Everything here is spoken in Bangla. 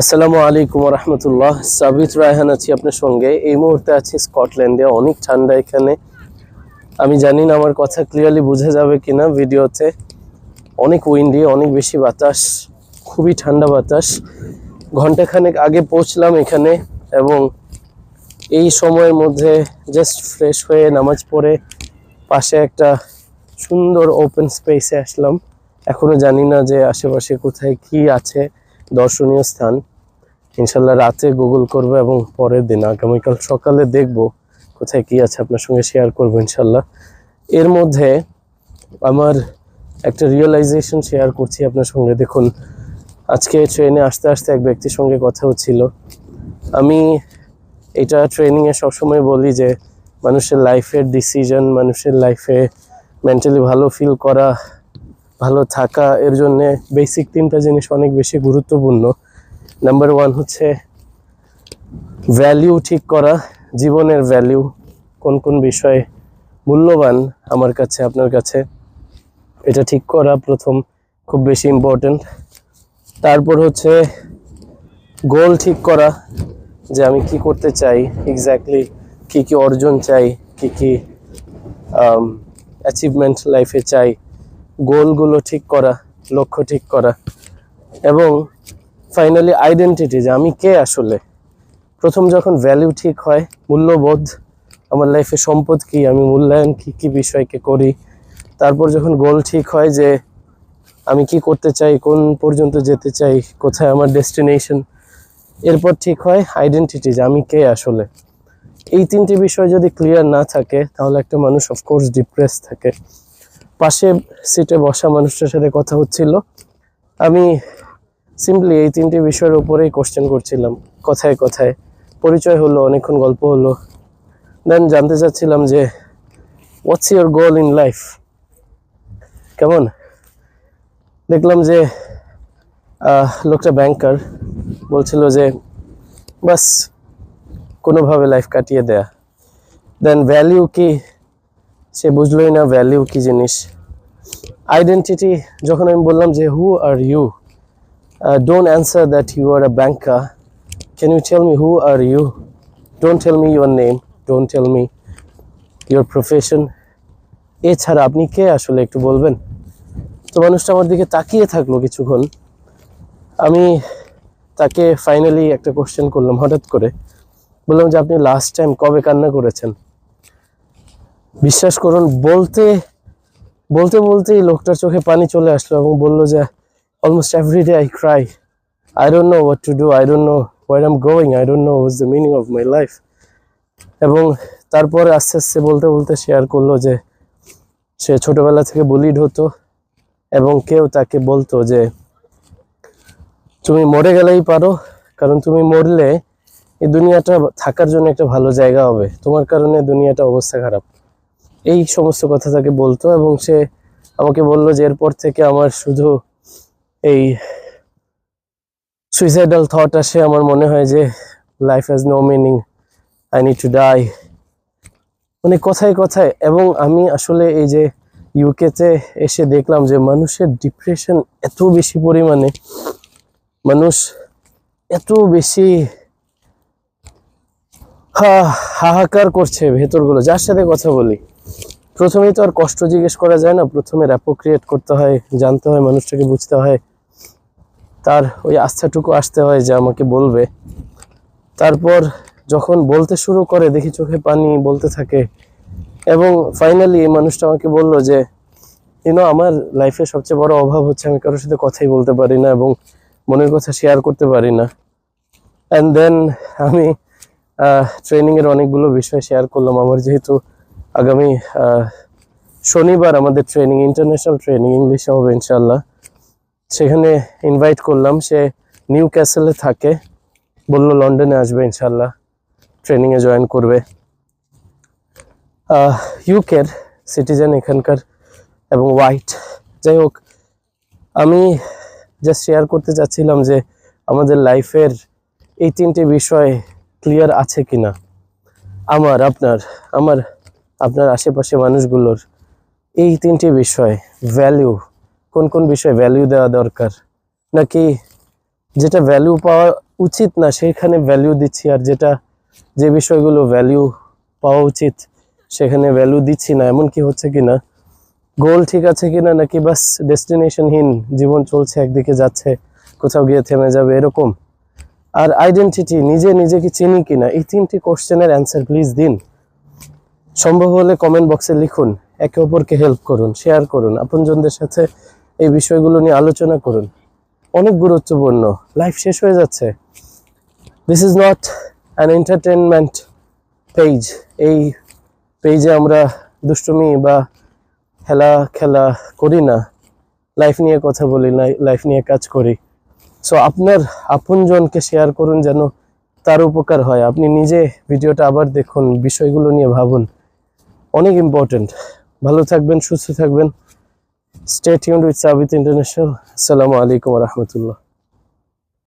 আসসালামু আলাইকুম রহমতুল্লাহ সাবিত রায়হান আছি আপনার সঙ্গে। এই মুহূর্তে আছি স্কটল্যান্ডে, অনেক ঠান্ডা এখানে। আমি জানি না আমার কথা ক্লিয়ারলি বোঝা যাবে কিনা ভিডিওতে। অনেক উইন্ডি অনেক বেশি বাতাস, খুবই ঠান্ডা বাতাস। ঘন্টাখানেক আগে পৌঁছলাম এখানে এবং এই সময়ের মধ্যে জাস্ট ফ্রেশ হয়ে নামাজ পড়ে পাশে একটা সুন্দর ওপেন স্পেসে আসলাম। এখনও জানি না যে আশেপাশে কোথায় কি আছে। দর্শনীয় স্থান। ইনশাল্লাহ রাতে গুগল করব এবং পরের দিন আগামীকাল সকালে দেখব কোথায় কি আছে আপনার সঙ্গে শেয়ার করব ইনশাল্লাহ। এর মধ্যে আমার একটা রিয়েলাইজেশন শেয়ার করছি আপনার সঙ্গে। দেখুন, আজকে ট্রেনে আসতে আসতে এক ব্যক্তির সঙ্গে কথা হচ্ছিল। আমি এটা ট্রেনিংয়ে সবসময় বলি যে, মানুষের লাইফের ডিসিশন মানুষের লাইফে মেন্টালি ভালো ফিল করা ভালো থাকা এর জন্যে বেসিক তিনটা জিনিস অনেক বেশি গুরুত্বপূর্ণ। নাম্বার ওয়ান হচ্ছে ভ্যালিউ ঠিক করা, জীবনের ভ্যালিউ কোন কোন বিষয়ে মূল্যবান আমার কাছে, আপনার কাছে। এটা ঠিক করা প্রথম, খুব বেশি ইম্পর্ট্যান্ট তারপর হচ্ছে গোল ঠিক করা, যে আমি কি করতে চাই এক্স্যাক্টলি কি কি অর্জন চাই, কি কি অ্যাচিভমেন্ট লাইফে চাই। গোলগুলো ঠিক করা, লক্ষ্য ঠিক করা এবং ফাইনালি আইডেন্টিটি যে আমি কে আসলে? প্রথম যখন ভ্যালিউ ঠিক হয়, মূল্যবোধ, আমার লাইফে সম্পদ কি, আমি মূল্যায়ন কি কি বিষয়কে করি? তারপর যখন গোল ঠিক হয় যে আমি কি করতে চাই, কোন পর্যন্ত যেতে চাই, কোথায় আমার ডেস্টিনেশন এরপর ঠিক হয় আইডেন্টিটি যে আমি কে আসলে? এই তিনটি বিষয় যদি ক্লিয়ার না থাকে, তাহলে একটা মানুষ অফকোর্স ডিপ্রেস থাকে। পাশে সিটে বসা মানুষটার সাথে কথা হচ্ছিল। আমি সিম্পলি এই তিনটি বিষয়ের উপরেই কোশ্চেন করছিলাম, কথায় কথায়। পরিচয় হলো, অনেকক্ষণ গল্প হলো। দেন জানতে চাচ্ছিলাম যে what's your goal in life কেমন? দেখলাম যে লোকটা ব্যাংকার বলছিল যে, বাস, কোনোভাবে লাইফ কাটিয়ে দেয়া। দেন ভ্যালিউ কি? সে বুঝলোই না ভ্যালিউ কি জিনিস। আইডেন্টিটি যখন আমি বললাম যে who are you don't answer that you are a banker can you tell me who are you don't tell me your name don't tell me your profession এছাড়া আপনি কে আসলে একটু বলবেন? তো মানুষটা আমার দিকে তাকিয়ে থাকল কিছুক্ষণ। আমি তাকে ফাইনালি একটা কোশ্চেন করলাম হঠাৎ করে। বললাম যে, আপনি লাস্ট টাইম কবে কান্না করেছেন? বিশ্বাস করুন, বলতে বলতে বলতেই লোকটার চোখে পানি চলে আসলো এবং বলল যে almost everyday I cry I don't know what to do I don't know where am going I don't know was the meaning of my life এবং তারপরে আস্তে আস্তে বলতে বলতে শেয়ার করল যে, সে ছোটবেলা থেকে বুলিড হতো এবং কেউ তাকে বলতো যে, তুমি মরে গেলেই পারো, কারণ তুমি মরলে এই দুনিয়াটা থাকার জন্য একটা ভালো জায়গা হবে। তোমার কারণে দুনিয়াটা অবস্থা খারাপ। এই সমস্ত কথা তাকে বলতো এবং সে আমাকে বলল যে এরপর থেকে আমার শুধু এই সুইসাইডাল থট আসে আমার মনে হয় যে life has no meaning I need to die মানে কথায় কথায় এবং আমি আসলে এই যে ইউকেতে এসে দেখলাম যে মানুষের ডিপ্রেশন এত বেশি পরিমাণে, মানুষ এত বেশি হাহাকার করছে ভেতরগুলো। যার সাথে কথা বলি প্রথমেই তো আর কষ্ট জিজ্ঞেস করা যায় না, প্রথমে র্যাপো ক্রিয়েট করতে হয়, জানতে হয়, মানুষটাকে বুঝতে হয়। তার ওই আস্থাটুকু আসতে হয় যে আমাকে বলবে। তারপর যখন বলতে শুরু করে, দেখি চোখে পানি বলতে থাকে। এবং ফাইনালি এই মানুষটা আমাকে বলল যে ইউনো আমার লাইফে সবচেয়ে বড় অভাব হচ্ছে, আমি কারোর সাথে কথাই বলতে পারি না এবং মনের কথা শেয়ার করতে পারি না। অ্যান্ড দেন আমি ট্রেনিংয়ের অনেকগুলো বিষয় শেয়ার করলাম। আমার যেহেতু আগামী শনিবার আমাদের ট্রেনিং ইন্টারন্যাশনাল ট্রেনিং ইংলিশে হবে ইনশাল্লাহ সেখানে ইনভাইট করলাম, সে নিউ ক্যাসেলে থাকে। বলল লন্ডনে আসবে ইনশাল্লাহ ট্রেনিংয়ে জয়েন করবে। ইউকের সিটিজেন এখানকার এবং হোয়াইট যাই হোক, আমি জাস্ট শেয়ার করতে চাচ্ছিলাম যে আমাদের লাইফের এই তিনটে বিষয় ক্লিয়ার আছে কিনা? আমার, আপনার, আমার আপনার আশেপাশে মানুষগুলোর এই তিনটি বিষয় ভ্যালু কোন কোন বিষয়ে ভ্যালু দেওয়া দরকার? নাকি যেটা ভ্যালু পাওয়া উচিত না, সেখানে ভ্যালু দিচ্ছি, আর যেটা, যে বিষয়গুলো ভ্যালু পাওয়া উচিত, সেখানে ভ্যালু দিচ্ছি না এমন কি হচ্ছে কিনা গোল ঠিক আছে কি না, নাকি বাস ডেস্টিনেশনহীন জীবন চলছে, একদিকে যাচ্ছে, কোথাও গিয়ে থেমে যাবে, এরকম? আর আইডেন্টিটি নিজে নিজেকে চিনি কিনা, এই তিনটি কোশ্চেনের অ্যান্সার প্লিজ দিন। সম্ভব হলে কমেন্ট বক্সে লিখুন, একে অপরকে হেল্প করুন শেয়ার করুন, আপনজনদের সাথে এই বিষয়গুলো নিয়ে আলোচনা করুন। অনেক গুরুত্বপূর্ণ লাইফ শেষ হয়ে যাচ্ছে। This is not an entertainment page এই পেজে আমরা দুষ্টুমি বা খেলা খেলা করি না। লাইফ নিয়ে কথা বলি লাইফ নিয়ে কাজ করি। সো আপনার আপনজনকে শেয়ার করুন যেন তার উপকার হয়। আপনি নিজে ভিডিওটা আবার দেখুন, বিষয়গুলো নিয়ে ভাবুন। অনেক ইম্পর্টেন্ট ভালো থাকবেন সুস্থ থাকবেন। Stay tuned with Sabit international আসসালামু আলাইকুম রহমতুল্লাহ